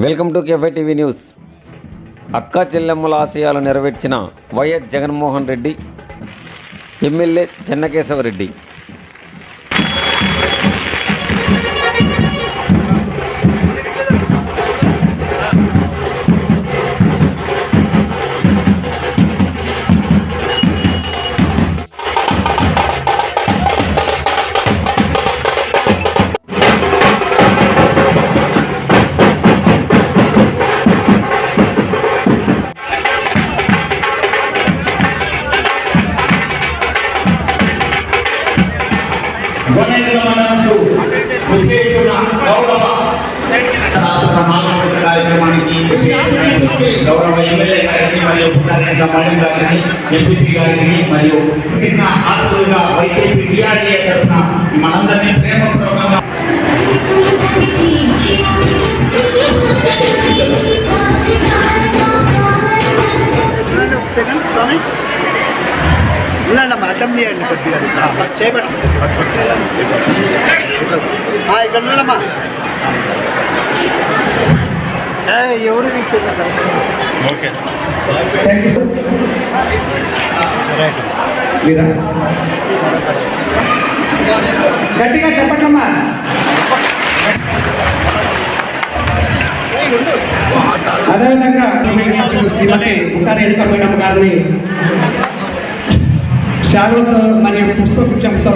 Welcome to cafe TV news అక్కా చెల్లెమ్మల ఆశయాలు నెరవేర్చిన వైఎస్ జగన్మోహన్ రెడ్డి ఎమ్మెల్యే చెన్నకేశవరెడ్డి గణేశమనందు విజయించిన గౌరవ రాష్ట్ర మానవ కార్యక్రమానికి గౌరవ ఎమ్మెల్యే గారిని మరియు పుట్టారెడ్డి మణి గారిని ఎంపీపీ గారిని మరియు నిన్న ఆటలుగా వైసీపీ టీఆర్డీఏ తరఫున మనందరినీ అటెంప్ట్ చేయండి కొద్దిగా. చేయబట్టి ఇక్కడ ఉన్నాడమ్మా ఎవరు తీసుకెళ్ళారు? గట్టిగా చెప్పట్లమ్మా. అదేవిధంగా శ్రీమతి ముఖారి ఎన్నిక మేడం గారిని శాలువతో మరియు పుష్పగుచ్చంతో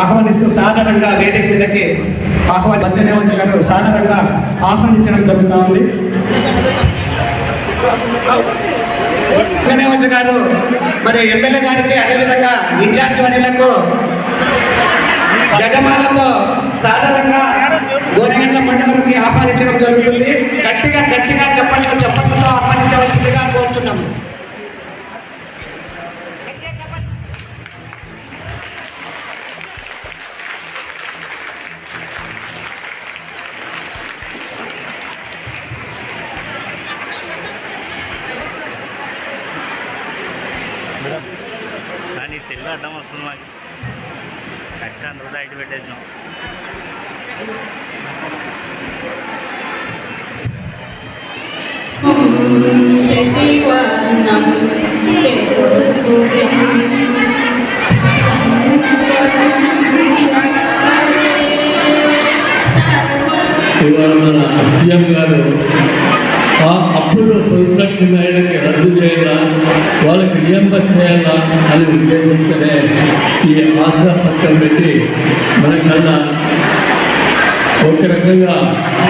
ఆహ్వానిస్తూ సాధారణంగా వేదిక మీదకి ఆహ్వాని మధ్యనేవంచ గారు సాధారణంగా ఆహ్వానించడం జరుగుతూ ఉంది. గారు మరి ఎమ్మెల్యే గారికి అదేవిధంగా ఇన్ఛార్జ్ వర్యులకు గజమాలతో సాధారణంగా గోనగండ్ల మండలంకి ఆహ్వానించడం జరుగుతుంది. గట్టిగా గట్టిగా అడ్డం వస్తుంది మాకు. కట్ట అందరూ ఇటు పెట్టేసినాం. ఇవాళ మన సీఎం గారు ఆ అప్పులు ప్రతిలక్షణ ఆయనకి రద్దు చేయాలా? వాళ్ళకి రియంబర్స్ చేయాలా? అనే ఉద్దేశంతోనే ఈ ఆశా పత్రం పెట్టి మనకన్నా ఒక రకంగా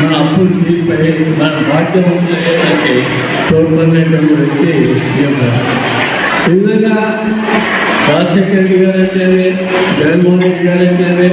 మన అప్పులు తీరిపోయి మన బాధ్యత చేయడానికి తోడ్పడినటువంటి వ్యక్తి ఈ విధంగా రాజశేఖర రెడ్డి గారు అయితేనే జగన్మోహన్ రెడ్డి గారు అయితేనే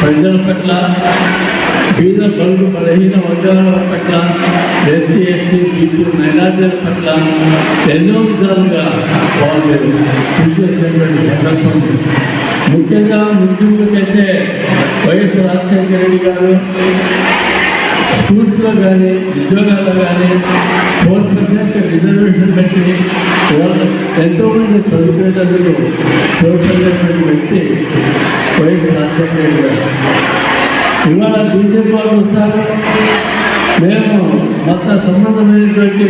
ప్రజల పట్ల పేద బరువు బలహీన వర్గాల పట్ల ఎస్సీ ఎస్టీ బీసీ మైనార్టీల పట్ల ఎన్నో విధాలుగా వాళ్ళు కృషి చేసినటువంటి సందర్భం ముఖ్యంగా ముస్లింలకైతే వైఎస్ రాజశేఖర రెడ్డి గారు స్కూల్స్లో కానీ ఉద్యోగాల్లో కానీ ఫోర్ పర్సెంట్ రిజర్వేషన్ పెట్టి వాళ్ళు ఎంతోమంది చదువుకునేటందుకు తోడ్పడినటువంటి వ్యక్తి వైఎస్ రాజశేఖర రెడ్డి గారు ఇవాళ బీజేపీ వాళ్ళు వస్తారు. మేము మత సంబంధమైనటువంటి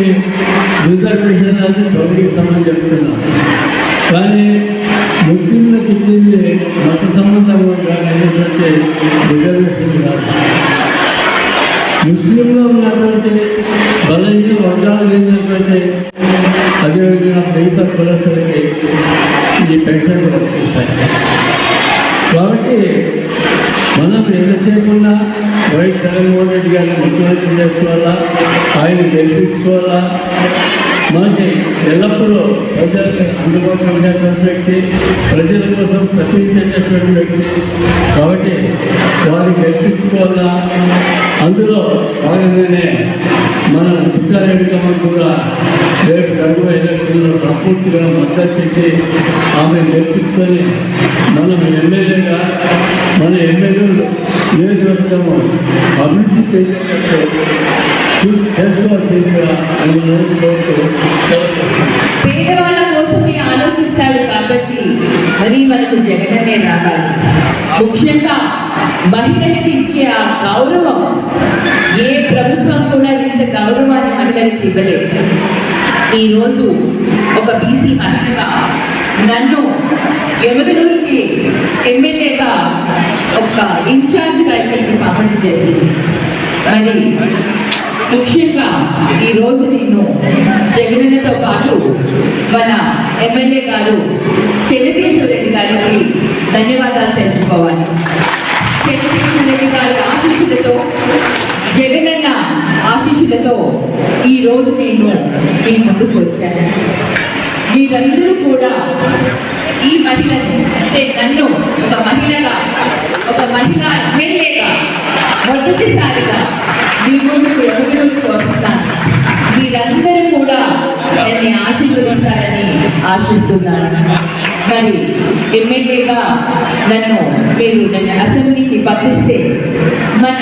రిజర్వేషన్ అది తొలగిస్తామని చెప్తున్నాం. కానీ ముస్లింలకు ఇచ్చింది మత సంబంధం అయినటువంటి రిజర్వేషన్ కులస్తులకి ఈ పెన్షన్లు వస్తుంది కాబట్టి మనం ఎంతసేపున్నా వైఎస్ జగన్మోహన్ రెడ్డి గారిని ముఖ్యమంత్రి చేసుకోవాలా ఆయన గెలిపించుకోవాలా మనకి ఎల్లప్పుడూ ప్రజలకు అందుబాటులో ఉండేటువంటి వ్యక్తి ప్రజల కోసం ప్రశ్నించేటటువంటి వ్యక్తి. కాబట్టి వారిని గెలిపించుకోవాలా. అందులో భాగంగానే మన పుట్టారెడ్డి సంపూర్తిగా మద్దతు ఆమె గెలిపించుకొని మనం ఎమ్మెల్యేగా మన ఎమ్మెల్యేలు నియోజకవర్గము అభివృద్ధి చేసేటట్టు చేసుకోవాల్సిందిగా నేను పేదవాళ్ళ కోసమే ఆలోచిస్తాడు కాబట్టి మరి మనకు జగననే రావాలి. ముఖ్యంగా మహిళలకు ఇచ్చే ఆ గౌరవం ఏ ప్రభుత్వం కూడా ఇంత గౌరవాన్ని మహిళలకు ఇవ్వలేదు. ఈరోజు ఒక బీసీ మహిళగా నన్ను ఎమగలూరుకి ఎమ్మెల్యేగా ఒక ఇన్ఛార్జ్గా ఇక్కడికి పంపడం జరిగింది. మరి ముఖ్యంగా ఈరోజు నేను జగనన్నతో పాటు మన ఎమ్మెల్యే గారు చెన్నకేశ్వర రెడ్డి గారికి ధన్యవాదాలు తెలుసుకోవాలి చెన్నకేశ్వర రెడ్డి గారి ఆశీస్సులతో జగనన్న ఆశీస్సులతో ఈ నేను మీ ముందుకు వచ్చాను. మీరందరూ కూడా ఈ మహిళను అంటే నన్ను ఒక మహిళగా ఒక మహిళ ఎమ్మెల్యేగా మొదటిసారిగా మీ ముందుకు ఎదుగుదలకు వస్తున్నాను మీరందరూ కూడా నన్ను ఆశీర్వదిస్తారని ఆశిస్తున్నాను. మరి ఎమ్మెల్యేగా నన్ను మీరు నన్ను అసెంబ్లీకి పంపిస్తే మన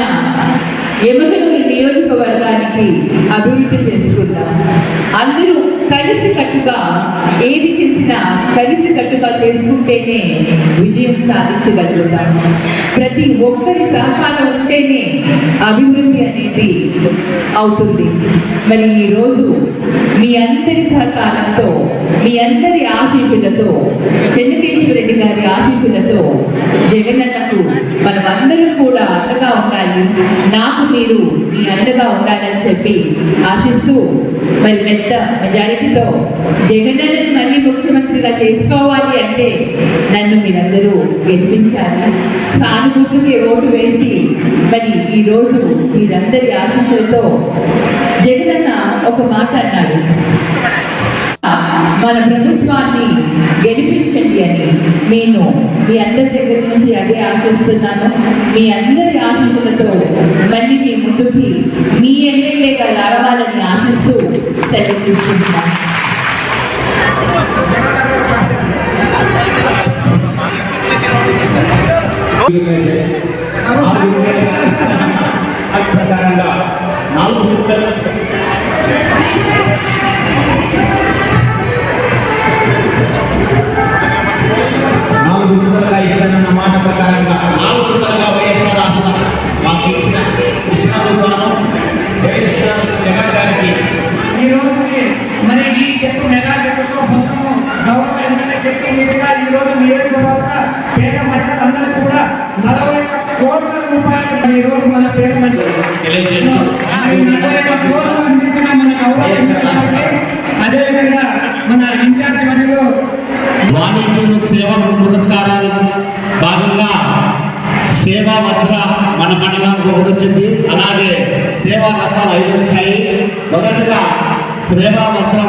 ఎమగనూరు నియోజకవర్గానికి అభివృద్ధి చేసుకుందాం అందరూ కలిసి కట్టుగా ఏది చేసినా కలిసి కట్టుగా చేసుకుంటేనే విజయం సాధించగలుగుతాం. ప్రతి ఒక్కరి సహకారం ఉంటేనే అభివృద్ధి అనేది అవుతుంది. మరి ఈరోజు మీ అందరి సహకారంతో మీ అందరి ఆశీస్సులతో చెన్నకేశ్వర రెడ్డి గారి ఆశీస్సులతో జగనన్నకు మనం అందరం కూడా అండగా ఉండాలి. నాకు మీరు మీ అండగా ఉండాలని చెప్పి ఆశిస్తూ మరి పెద్ద మెజారిటీతో జగనన్నని మళ్ళీ ముఖ్యమంత్రిగా చేసుకోవాలి అంటే నన్ను మీరందరూ గెలిపించాలి. సానుభూతికి ఓటు వేసి మరి ఈరోజు మీరందరి ఆశీస్సులతో జగనన్న ఒక మాట అన్నాడు. మన ప్రభుత్వాన్ని గెలిపించండి అని నేను మీ అందరి దగ్గర నుంచి అదే ఆశిస్తున్నాను. మీ అందరి ఆశీస్సులతో మళ్ళీ మీ ముందుకి మీ ఎమ్మెల్యేగా రావాలని ఆశిస్తూ సెలవు తీసుకుంటున్నాను. ప్రకారంగా నాలుగు అదేవిధంగా మన ఇన్ఛార్జ్ వారిలో వాలంటీర్ సేవ పురస్కారాలు భాగంగా సేవా వస్త్ర మన మండలంలో ఒకటి వచ్చింది. అలాగే సేవా రత్నాలు ఐదు వచ్చాయి. మొదటగా సేవా వస్త్రం